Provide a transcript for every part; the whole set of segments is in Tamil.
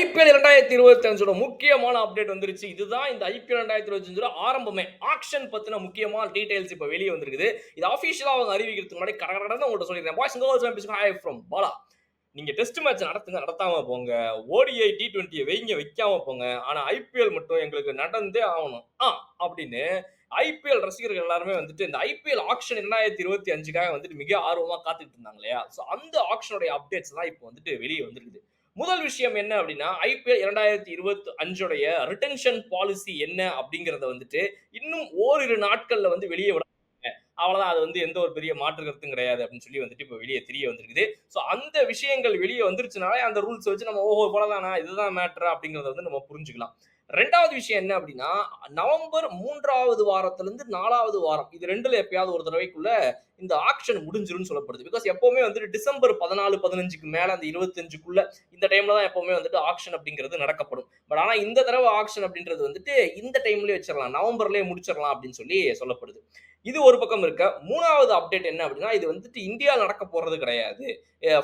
ஐபிஎல் இரண்டாயிரத்தி இருபத்தஞ்சோட முக்கியமான அப்டேட் வந்துருச்சு. இதுதான் இந்த ஐபிஎல் ரெண்டாயிரத்தி இருபத்தஞ்சோட ஆரம்பமே. ஆக்ஷன் பத்தின முக்கியமான டீடைல்ஸ் இப்போ வெளியே வந்திருக்குது. இது ஆஃபீஷியலாக அவங்க அறிவிக்கிறதுக்கு முன்னாடி கடகடன்னு உங்கள்கிட்ட சொல்லிடுறேன் boys girls hi from Bala நீங்க டெஸ்ட் மேட்ச் நடத்துங்க நடத்தாம போங்க. ஓடிஐ டி டுவெண்ட்டியை வைங்க வைக்காம போங்க. ஆனா ஐபிஎல் மட்டும் எங்களுக்கு நடந்தே ஆகணும். ஆ அப்படின்னு ஐபிஎல் ரசிகர்கள் எல்லாருமே வந்துட்டு இந்த ஐபிஎல் ஆக்ஷன் ரெண்டாயிரத்தி இருபத்தி அஞ்சுக்காக வந்துட்டு மிக ஆர்வமாக காத்துட்டு இருந்தாங்க இல்லையா? ஸோ அந்த ஆக்ஷனுடைய அப்டேட்ஸ் தான் இப்போ வந்துட்டு வெளியே வந்திருக்குது. முதல் விஷயம் என்ன அப்படின்னா ஐபிஎல் இரண்டாயிரத்தி இருபத்தி அஞ்சுடைய ரிட்டன்ஷன் பாலிசி என்ன அப்படிங்கிறத வந்துட்டு இன்னும் ஓரிரு நாட்கள்ல வந்து வெளியே விட அவ்வளவுதான். அது வந்து எந்த ஒரு பெரிய மாற்று கருத்தும் கிடையாது அப்படின்னு சொல்லி வந்துட்டு இப்போ வெளியே தெரிய வந்திருக்குது. ஸோ அந்த விஷயங்கள் வெளியே வந்துருச்சுனாலே அந்த ரூல்ஸ் வச்சு நம்ம ஓஹோ போலதானா இதுதான் மேட்ரு அப்படிங்கறத வந்து நம்ம புரிஞ்சுக்கலாம். ரெண்டாவது விஷயம் என்ன அப்படின்னா நவம்பர் மூன்றாவது வாரத்திலிருந்து நாலாவது வாரம் இது ரெண்டுல எப்பயாவது ஒரு தடவைக்குள்ள இந்த ஆக்ஷன் முடிஞ்சிரும்னு சொல்லப்படுது. பிகாஸ் எப்பவுமே வந்துட்டு டிசம்பர் பதினாலு பதினஞ்சுக்கு மேல அந்த இருபத்தஞ்சுக்குள்ள இந்த டைம்ல தான் எப்பவுமே வந்துட்டு ஆக்ஷன் அப்படிங்கிறது நடக்கப்படும். பட் ஆனா இந்த தடவை ஆக்ஷன் அப்படின்றது வந்துட்டு இந்த டைம்லயே வச்சிடலாம் நவம்பர்லயே முடிச்சிடலாம் அப்படின்னு சொல்லி சொல்லப்படுது. இது ஒரு பக்கம் இருக்க. மூணாவது அப்டேட் என்ன அப்படின்னா இது வந்துட்டு இந்தியா நடக்க போறது கிடையாது.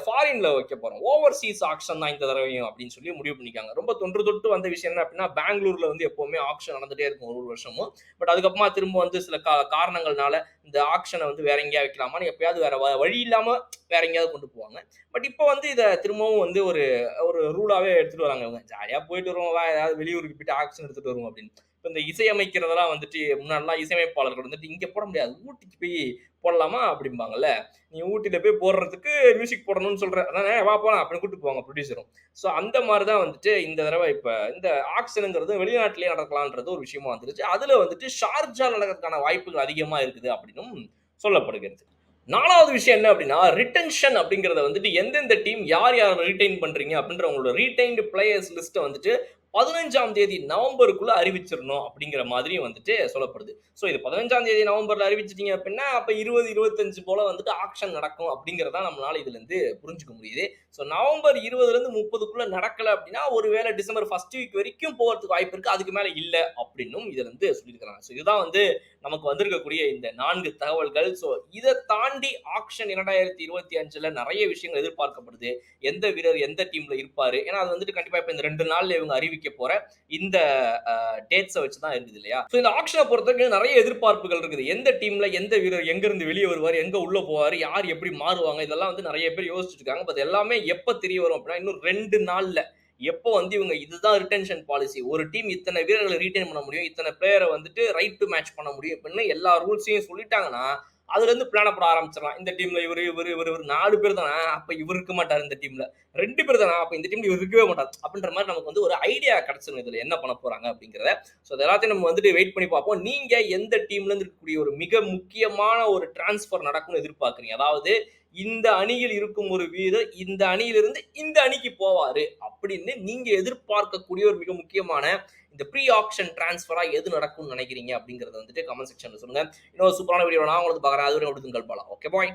ஃபாரின்ல வைக்க போறோம். ஓவர்சீஸ் ஆக்ஷன் தான் இந்த தடவையும் அப்படின்னு சொல்லி முடிவு பண்ணிக்காங்க. ரொம்ப தொன்று தொட்டு வந்த விஷயம் என்ன அப்படின்னா பெங்களூர்ல வந்து எப்பவுமே ஆக்ஷன் நடந்துட்டே இருக்கும் ஒரு வருஷமும். பட் அதுக்கப்புறமா திரும்ப வந்து சில காரணங்கள்னால இந்த ஆக்ஷனை வந்து வேற எங்கேயா வைக்கலாமான்னு எப்பயாவது வேற வழி இல்லாம வேற எங்கேயாவது கொண்டு போவாங்க. பட் இப்போ வந்து இதை திரும்பவும் வந்து ஒரு ஒரு ரூலாவே எடுத்துட்டு வராங்க இவங்க. ஜாலியா போயிட்டு வருவோம். வா, ஏதாவது வெளியூருக்கு போயிட்டு ஆக்ஷன் எடுத்துட்டு வருவோம் அப்படின்னு. இப்போ இந்த இசையமைக்கிறதெல்லாம் வந்துட்டு முன்னாடிலாம் இசையமைப்பாளர்கள் வந்துட்டு இங்கே போட முடியாது ஊட்டிக்கு போய் போடலாமா? அப்படிம்பாங்கல்ல. நீ ஊட்டியில் போய் போடுறதுக்கு மியூசிக் போடணும்னு சொல்கிற அதானே வா போகலாம் அப்படின்னு கூட்டு போவாங்க ப்ரொடியூசரும் ஸோ அந்த மாதிரி தான் வந்துட்டு இந்த தடவை இப்போ இந்த ஆக்ஷனுங்கிறது வெளிநாட்டிலேயே நடக்கலான்றது ஒரு விஷயமா வந்துருச்சு. அதில் வந்துட்டு ஷார்ஜா நடக்கிறதுக்கான வாய்ப்புகள் அதிகமாக இருக்குது அப்படின்னும் சொல்லப்படுகிறது. நாலாவது விஷயம் என்ன அப்படின்னா ரிட்டன்ஷன் அப்படிங்கிறத வந்துட்டு எந்தெந்த டீம் யார் யார் ரீடைன் பண்ணுறீங்க அப்படின்ற உங்களோட ரீடைன்டு பிளேயர்ஸ் லிஸ்ட்டை வந்துட்டு பதினஞ்சாம் தேதி நவம்பருக்குள்ள அறிவிச்சிடணும் அப்படிங்கிற மாதிரி வந்துட்டு சொல்லப்படுது. ஸோ இது பதினஞ்சாம் தேதி நவம்பர்ல அறிவிச்சிட்டீங்க அப்படின்னா அப்ப இருபது இருபத்தஞ்சு போல வந்துட்டு ஆக்ஷன் நடக்கும் அப்படிங்கிறதா நம்மளால இதுல இருந்து புரிஞ்சுக்க முடியுது. ஸோ நவம்பர் இருபதுல இருந்து முப்பதுக்குள்ள நடக்கல அப்படின்னா ஒருவேளை டிசம்பர் ஃபர்ஸ்ட் வீக் வரைக்கும் போகிறதுக்கு வாய்ப்பு இருக்கு அதுக்கு மேல இல்ல அப்படின்னும் இதுல இருந்து சொல்லியிருக்கிறாங்க. ஸோ இதுதான் வந்து நமக்கு வந்திருக்கக்கூடிய இந்த நான்கு தகவல்கள். ஸோ இதை தாண்டி ஆக்ஷன் இரண்டாயிரத்தி இருபத்தி அஞ்சுல நிறைய விஷயங்கள் எதிர்பார்க்கப்படுது. எந்த வீரர் எந்த டீம்ல இருப்பாரு? ஏன்னா அது வந்துட்டு கண்டிப்பா இப்ப இந்த ரெண்டு நாள்ல இவங்க அறிவிக்க போற இந்த டேட்ஸை வச்சு தான் இருக்குது இல்லையா? ஸோ இந்த ஆக்ஷனை பொறுத்தவரைக்கும் நிறைய எதிர்பார்ப்புகள் இருக்குது. எந்த டீம்ல எந்த வீரர் எங்க இருந்து வெளியே வருவார் எங்க உள்ள போவார் யார் எப்படி மாறுவாங்க இதெல்லாம் வந்து நிறைய பேர் யோசிச்சுட்டு இருக்காங்க. பட் எல்லாமே எப்போ தெரிய வரும் அப்படின்னா இன்னும் ரெண்டு நாள்ல. எப்போ வந்து இவங்க இதுதான் ரிட்டன்ஷன் பாலிசி ஒரு டீம் இத்தனை வீரர்களை ரீட்டைன் பண்ண முடியும் இத்தனை பிளேயரை வந்துட்டு ரைட் டு மேட்ச் பண்ண முடியும் அப்படின்னு எல்லா ரூல்ஸையும் சொல்லிட்டாங்கன்னா அதுலேருந்து பிளான போட ஆரம்பிச்சிடலாம். இந்த டீம்ல இவரு இவரு இவரு இவர் நாலு பேர் தானா? அப்போ இவர் இருக்க மாட்டார் இந்த டீம்ல ரெண்டு பேர் தானே? அப்போ இந்த டீம்ல இவர் இருக்கவே மாட்டார். அப்படின்ற மாதிரி நமக்கு வந்து ஒரு ஐடியா கிடைச்சிடும் இதில். என்ன பண்ண போறாங்க அப்படிங்கிறத. ஸோ அது எல்லாத்தையும் நம்ம வந்துட்டு வெயிட் பண்ணி பார்ப்போம். நீங்க எந்த டீம்லேருந்து இருக்கக்கூடிய ஒரு மிக முக்கியமான ஒரு டிரான்ஸ்ஃபர் நடக்கும்னு எதிர்பார்க்குறீங்க? அதாவது இந்த அணியில் இருக்கும் ஒரு வீரர் இந்த அணியிலிருந்து இந்த அணிக்கு போவாரு. அப்படின்னு நீங்க எதிர்பார்க்கக்கூடிய ஒரு மிக முக்கியமான இந்த ப்ரீ ஆக்ஷன் டிரான்ஸ்ஃபரா எது நடக்கும்னு நினைக்கிறீங்க அப்படிங்கறத வந்துட்டு கமெண்ட் செக்ஷன்ல சொல்லுங்க. இன்னொரு சூப்பரான வீடியோ நான் உங்களுக்கு பார்க்குறேன். அது வரை விடுதுங்கள் பாலா. Okay bye